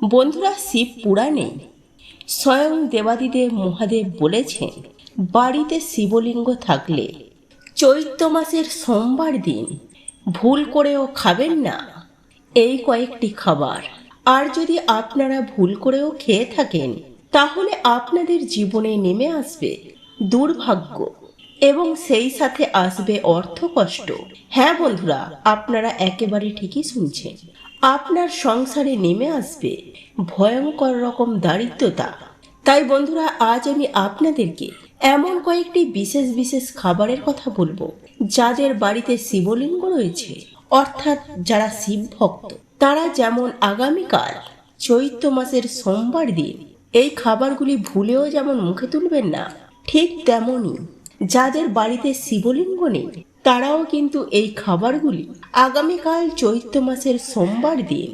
বন্ধুরা শিব পুরাণে স্বয়ং দেবাদিদেব মহাদেব বলেছেন, বাড়িতে শিবলিঙ্গ থাকলে চৈত্র মাসের সোমবার দিন ভুল করেও খাবেন না। এই কয়েকটি খাবার। আর যদি আপনারা ভুল করেও খেয়ে থাকেন, তাহলে আপনাদের জীবনে নেমে আসবে দুর্ভাগ্য এবং সেই সাথে আসবে অর্থ কষ্ট হ্যাঁ বন্ধুরা, আপনারা একেবারে ঠিকই শুনছেন। আপনার সংসারে নেমে আসবে ভয়ঙ্কর রকম দারিদ্রতা। তাই বন্ধুরা, আজ আমি আপনাদেরকে এমন কয়েকটি বিশেষ বিশেষ খাবারের কথা বলব, যাদের বাড়িতে শিবলিঙ্গ রয়েছে, অর্থাৎ যারা শিব ভক্ত। তারা যেমন আগামীকাল চৈত্র মাসের সোমবার দিন এই খাবারগুলি ভুলেও যেমন মুখে তুলবেন না, ঠিক তেমনই যাদের বাড়িতে শিবলিঙ্গ নেই তারাও কিন্তু এই খাবারগুলি আগামীকাল চৈত্র মাসের সোমবার দিন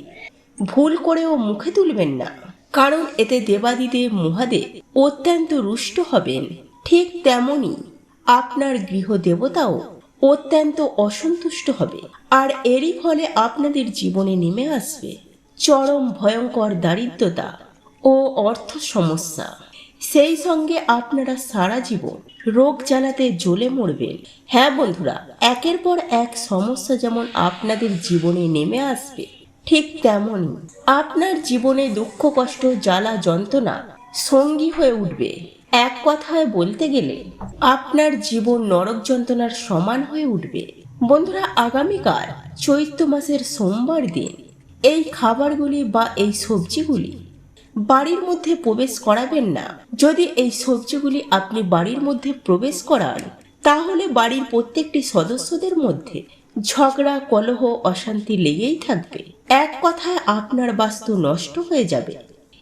ভুল করেও মুখে তুলবেন না। কারণ এতে দেবাদিদেব মহাদেব অত্যন্ত রুষ্ট হবেন। ঠিক তেমনই আপনার গৃহ দেবতাও অত্যন্ত অসন্তুষ্ট হবে। আর এরই ফলে আপনাদের জীবনে নেমে আসবে চরম ভয়ঙ্কর দারিদ্রতা ও অর্থ সমস্যা। সেই সঙ্গে আপনারা সারা জীবন রোগ জ্বালাতে জ্বলে মরবেন। হ্যাঁ বন্ধুরা, একের পর এক সমস্যা যেমন আপনাদের জীবনে নেমে আসবে, ঠিক তেমনই আপনার জীবনে দুঃখ, কষ্ট, জ্বালা, যন্ত্রণা সঙ্গী হয়ে উঠবে। এক কথায় বলতে গেলে, আপনার জীবন নরক যন্ত্রণার সমান হয়ে উঠবে। বন্ধুরা, আগামীকাল চৈত্র মাসের সোমবার দিন এই খাবারগুলি বা এই সবজিগুলি বাড়ির মধ্যে প্রবেশ করাবেন না। যদি এই সবজিগুলি আপনি বাড়ির মধ্যে প্রবেশ করান, তাহলে বাড়ির প্রত্যেকটি সদস্যদের মধ্যে ঝগড়া, কলহ, অশান্তি লেগেই থাকবে। এক কথায় আপনার বাস্তু নষ্ট হয়ে যাবে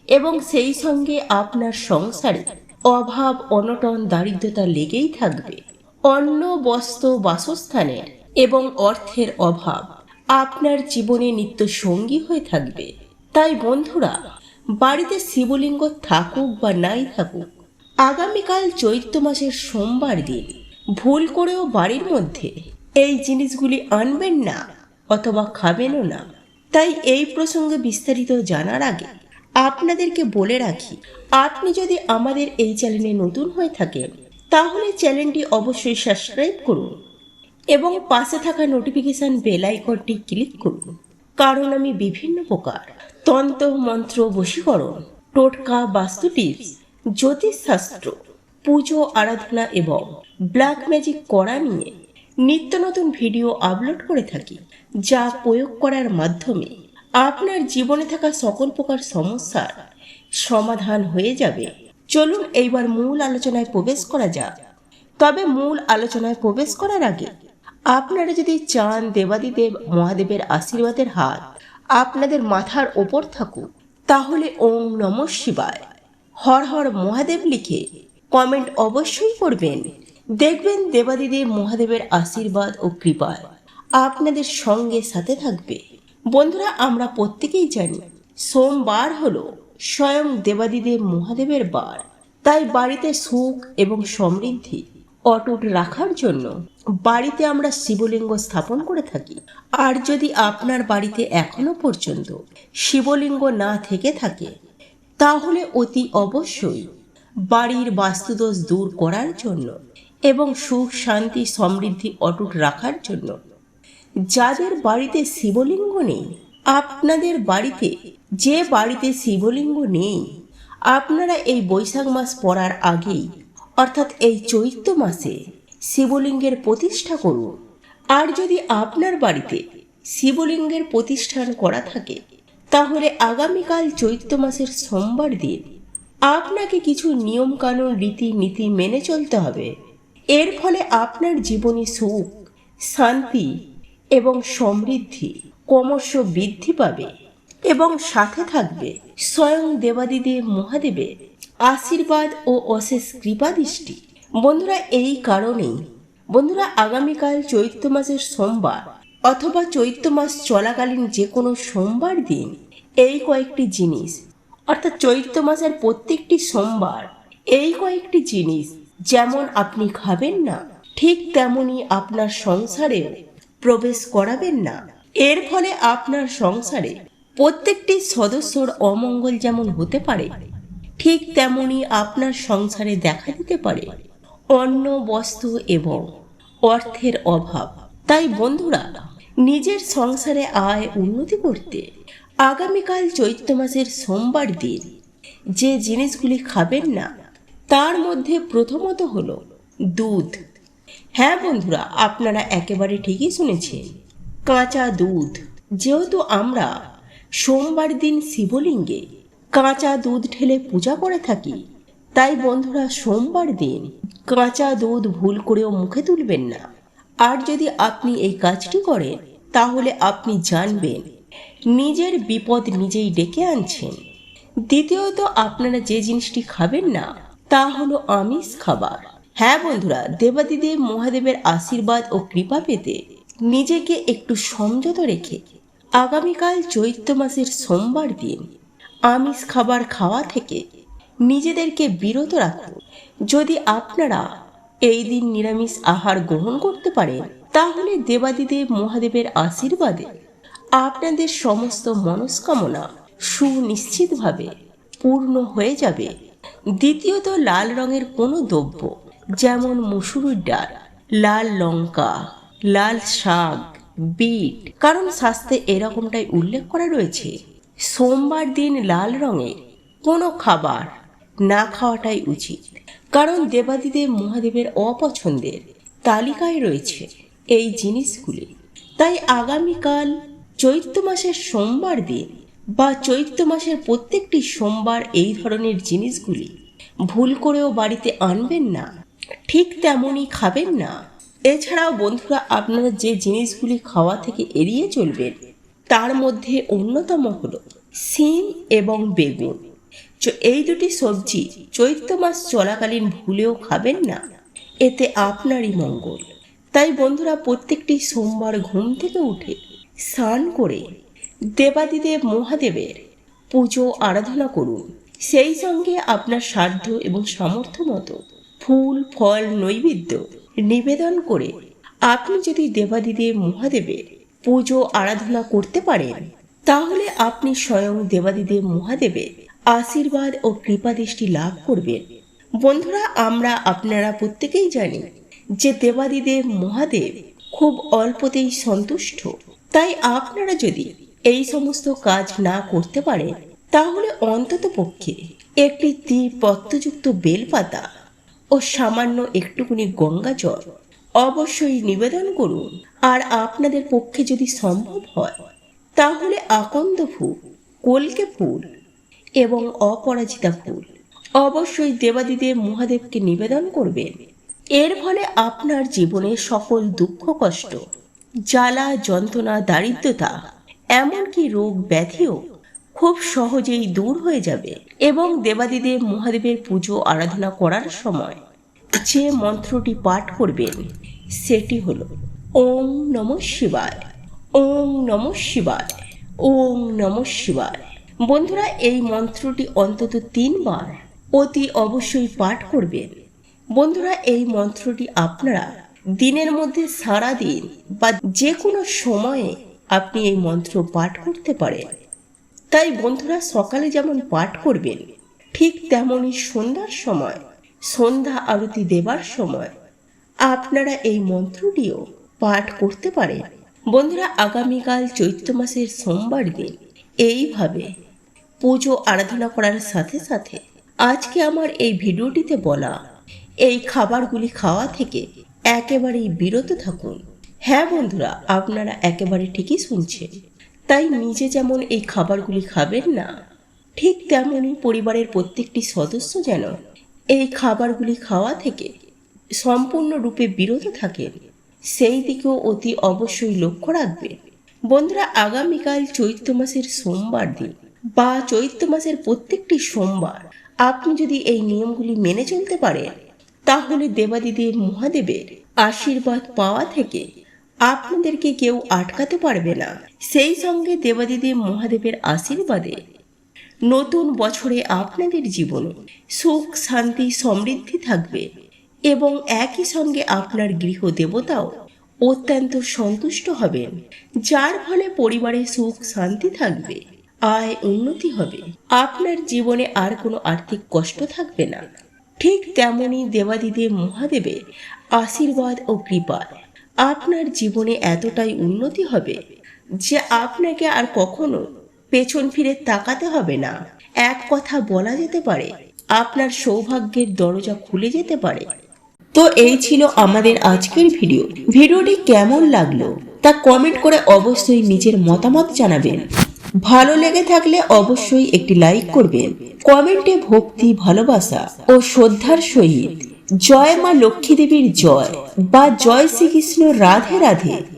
এবং সেই সঙ্গে আপনার সংসারে অভাব, অনটন, দারিদ্রতা লেগেই থাকবে। অন্ন, বস্ত্র বাসস্থানের এবং অর্থের অভাব আপনার জীবনে নিত্য সঙ্গী হয়ে থাকবে। তাই বন্ধুরা বাড়িতে শিবলিঙ্গ থাকুক বা নাই থাকুক, আগামীকাল চৈত্র মাসের সোমবার দিন ভুল করেও বাড়ির মধ্যে এই জিনিসগুলি আনবেন না অথবা খাবেনও না। তাই এই প্রসঙ্গে বিস্তারিত জানার আগে আপনাদেরকে বলে রাখি, আপনি যদি আমাদের এই চ্যানেলে নতুন হয়ে থাকেন, তাহলে চ্যানেলটি অবশ্যই সাবস্ক্রাইব করুন এবং পাশে থাকা নোটিফিকেশন বেল আইকনটি ক্লিক করুন। কারণ আমি বিভিন্ন প্রকার তন্ত্র মন্ত্র বশীকরণ, টোটকা বাস্তু টিপস জ্যোতিষশাস্ত্র পুজো আরাধনা এবং ব্ল্যাক ম্যাজিক করা নিয়ে নিত্য নতুন ভিডিও আপলোড করে থাকি, যা প্রয়োগ করার মাধ্যমে আপনার জীবনে থাকা সকল প্রকার সমস্যার সমাধান হয়ে যাবে। চলুন এইবার মূল আলোচনায় প্রবেশ করা যাক। তবে মূল আলোচনায় প্রবেশ করার আগে আপনারা যদি চান দেবাদিদেব মহাদেবের আশীর্বাদের হাত আপনাদের মাথার ওপর থাকুক। তাহলে ওম নম শিবায়। হর হর মহাদেব লিখে কমেন্ট অবশ্যই করবেন। দেখবেন দেবাদিদেব মহাদেবের আশীর্বাদ ও কৃপায় আপনাদের সঙ্গে সাথে থাকবে। বন্ধুরা, আমরা প্রত্যেকেই জানি, সোমবার হলো স্বয়ং দেবাদিদেব মহাদেবের বার। তাই বাড়িতে সুখ এবং সমৃদ্ধি অটুট রাখার জন্য বাড়িতে আমরা শিবলিঙ্গ স্থাপন করে থাকি। আর যদি আপনার বাড়িতে এখনও পর্যন্ত শিবলিঙ্গ না থেকে থাকে, তাহলে অতি অবশ্যই বাড়ির বাস্তুদোষ দূর করার জন্য এবং সুখ, শান্তি, সমৃদ্ধি অটুট রাখার জন্য যাদের বাড়িতে শিবলিঙ্গ নেই, আপনাদের বাড়িতে যে বাড়িতে শিবলিঙ্গ নেই, আপনারা এই বৈশাখ মাস পড়ার আগেই, অর্থাৎ এই চৈত্র মাসে শিবলিঙ্গের প্রতিষ্ঠা করুন। আর যদি আপনার বাড়িতে শিবলিঙ্গের প্রতিষ্ঠান করা থাকে, তাহলে আগামীকাল চৈত্র মাসের সোমবার দিন আপনাকে কিছু নিয়মকানুন রীতি নীতি মেনে চলতে হবে। এর ফলে আপনার জীবনে সুখ, শান্তি এবং সমৃদ্ধি ক্রমশ বৃদ্ধি পাবে এবং সাথে থাকবে স্বয়ং দেবাদিদেব মহাদেবের আশীর্বাদ ও অশেষ কৃপা দৃষ্টি বন্ধুরা, এই কারণেই বন্ধুরা, আগামীকাল চৈত্র মাসের সোমবার অথবা চৈত্র মাস চলাকালীন যে কোনো সোমবার দিন এই কয়েকটি জিনিস, অর্থাৎ চৈত্র মাসের প্রত্যেকটি সোমবার এই কয়েকটি জিনিস যেমন আপনি খাবেন না, ঠিক তেমনই আপনার সংসারেও প্রবেশ করাবেন না। এর ফলে আপনার সংসারে প্রত্যেকটি সদস্যর অমঙ্গল যেমন হতে পারে, ঠিক তেমনই আপনার সংসারে দেখা দিতে পারে। অন্ন বস্তু এবং অর্থের অভাব। তাই বন্ধুরা, নিজের সংসারে আয় উন্নতি করতে আগামীকাল চৈত্র মাসের সোমবার দিন যে জিনিসগুলি খাবেন না, তার মধ্যে প্রথমত হলো দুধ। হ্যাঁ বন্ধুরা, আপনারা একেবারে ঠিকই শুনেছেন, কাঁচা দুধ। যেহেতু আমরা সোমবার দিন শিবলিঙ্গে কাঁচা দুধ ঢেলে পূজা করে থাকি, তাই বন্ধুরা, সোমবার দিন কাঁচা দুধ ভুল করেও মুখে তুলবেন না। আর যদি আপনি এই কাজটি করেন, তাহলে আপনি জানবেন, নিজের বিপদ নিজেই ডেকে আনছেন। দ্বিতীয়ত, আপনারা যে জিনিসটি খাবেন না, তা হলো আমিষ খাবার। হ্যাঁ বন্ধুরা, দেবাদিদেব মহাদেবের আশীর্বাদ ও কৃপা পেতে নিজেকে একটু সংযত রেখে আগামীকাল চৈত্র মাসের সোমবার দিন আমিষ খাবার খাওয়া থেকে নিজেদেরকে বিরত রাখুন। যদি আপনারা এই দিন নিরামিষ আহার গ্রহণ করতে পারেন, তাহলে দেবাদিদেব মহাদেবের আশীর্বাদে আপনাদের সমস্ত মনস্কামনা সুনিশ্চিতভাবে পূর্ণ হয়ে যাবে। দ্বিতীয়ত, লাল রঙের কোনো দ্রব্য, যেমন মুসুরির ডাল, লাল লঙ্কা, লাল শাক, বিট, কারণ স্বাস্থ্যে এরকমটাই উল্লেখ করা রয়েছে। সোমবার দিন লাল রঙের কোনো খাবার না খাওয়াটাই উচিত। কারণ দেবাদিদেব মহাদেবের অপছন্দের তালিকায় রয়েছে এই জিনিসগুলি। তাই আগামীকাল চৈত্র মাসের সোমবার দিন বা চৈত্র মাসের প্রত্যেকটি সোমবার এই ধরনের জিনিসগুলি ভুল করেও বাড়িতে আনবেন না, ঠিক তেমনই খাবেন না। এছাড়াও বন্ধুরা, আপনারা যে জিনিসগুলি খাওয়া থেকে এড়িয়ে চলবেন, তার মধ্যে অন্যতম হলো সিম এবং বেগুন। এই দুটি সবজি চৈত্র মাস চলাকালীন ভুলেও খাবেন না। এতে আপনারই মঙ্গল। তাই বন্ধুরা, প্রত্যেকটি সোমবার ঘুম থেকে উঠে স্নান করে দেবাদিদেব মহাদেবের পুজো, আরাধনা করুন। সেই সঙ্গে আপনার সাধ্য এবং সামর্থ্য মতো ফুল, ফল, নৈবেদ্য নিবেদন করে আপনি যদি দেবাদিদেব মহাদেবের পুজো, আরাধনা করতে পারেন, তাহলে আপনি স্বয়ং দেবাদিদেব মহাদেবের আশীর্বাদ ও কৃপাদৃষ্টি লাভ করবেন। বন্ধুরা, আমরা আপনারা প্রত্যেকেই জানি যে দেবাদিদেব মহাদেব খুব অল্পতেই সন্তুষ্ট। তাই আপনারা যদি এই সমস্ত কাজ না করতে পারেন, তাহলে অন্তত পক্ষে একটি তীর পত্রযুক্ত বেলপাতা ও সামান্য একটুকুনি গঙ্গা জল অবশ্যই নিবেদন করুন। আর আপনাদের পক্ষে যদি সম্ভব হয়, তাহলে আকন্দ ফুল, কলকে ফুল এবং অপরাজিতা ফুল অবশ্যই দেবাদিদেব মহাদেবকে নিবেদন করবেন। এর ফলে আপনার জীবনে সকল দুঃখ, কষ্ট, জ্বালা, যন্ত্রণা, দারিদ্রতা, এমনকি রোগ ব্যাধিও খুব সহজেই দূর হয়ে যাবে এবং দেবাদিদেব মহাদেবের পুজো, আরাধনা করার সময় যে মন্ত্রটি পাঠ করবেন, সেটি হল, ওম নম শিবায়, ওম নম শিবায়, ওম নম শিবায়। বন্ধুরা, এই মন্ত্রটি অন্তত তিনবার অতি অবশ্যই পাঠ করবেন বন্ধুরা, এই মন্ত্রটি আপনারা দিনের মধ্যে সারা দিন বা যে কোনো সময়ে আপনি এই মন্ত্র পাঠ করতে পারেন। তাই বন্ধুরা, সকালে যেমন পাঠ করবেন, ঠিক তেমনই সন্ধ্যার সময়, সন্ধ্যা আরতি দেবার সময় আপনারা এই মন্ত্রটিও পাঠ করতে পারেন। বন্ধুরা, আগামীকাল চৈত্র মাসের সোমবার দিন এইভাবে পুজো আরাধনা করার সাথে সাথে আজকে আমার এই ভিডিওটিতে বলা এই খাবারগুলি খাওয়া থেকে একেবারেই বিরত থাকুন। হ্যাঁ বন্ধুরা, আপনারা একেবারে ঠিকই শুনছেন। তাই নিজে যেমন এই খাবারগুলি খাবেন না, ঠিক তেমনই পরিবারের প্রত্যেকটি সদস্য যেন এই খাবারগুলি খাওয়া থেকে সম্পূর্ণরূপে বিরত থাকেন, সেই দিকেও অতি অবশ্যই লক্ষ্য রাখবেন। বন্ধুরা, আগামীকাল চৈত্র মাসের সোমবার দিন বা চৈত্র মাসের প্রত্যেকটি সোমবার আপনি যদি এই নিয়মগুলি মেনে চলতে পারেন, তাহলে দেবাদিদেব মহাদেবের আশীর্বাদ পাওয়া থেকে আপনাদেরকে কেউ আটকাতে পারবে না। সেই সঙ্গে দেবাদিদেব মহাদেবের আশীর্বাদে নতুন বছরে আপনাদের জীবনে সুখ, শান্তি, সমৃদ্ধি থাকবে এবং একই সঙ্গে আপনার গৃহ দেবতাও অত্যন্ত সন্তুষ্ট হবেন, যার ফলে পরিবারে সুখ, শান্তি থাকবে। আয় উন্নতি হবে। আপনার জীবনে আর কোনো আর্থিক কষ্ট থাকবে না। ঠিক তেমনই দেবাদিদেব মহাদেবের আশীর্বাদ ও কৃপায় আপনার জীবনে এতটাই উন্নতি হবে যে আপনাকে আর কখনো পেছন ফিরে তাকাতে হবে না। এক কথা বলা যেতে পারে, আপনার সৌভাগ্যের দরজা খুলে যেতে পারে। তো এই ছিল আমাদের আজকের ভিডিও। ভিডিওটি কেমন লাগল তা কমেন্ট করে অবশ্যই নিজের মতামত জানাবেন। ভালো লেগে থাকলে অবশ্যই একটি লাইক করবেন। কমেন্টে ভক্তি, ভালোবাসা ও শ্রদ্ধার সহিত। জয় মা লক্ষ্মী দেবীর জয় বা জয় শ্রীকৃষ্ণ রাধে রাধে।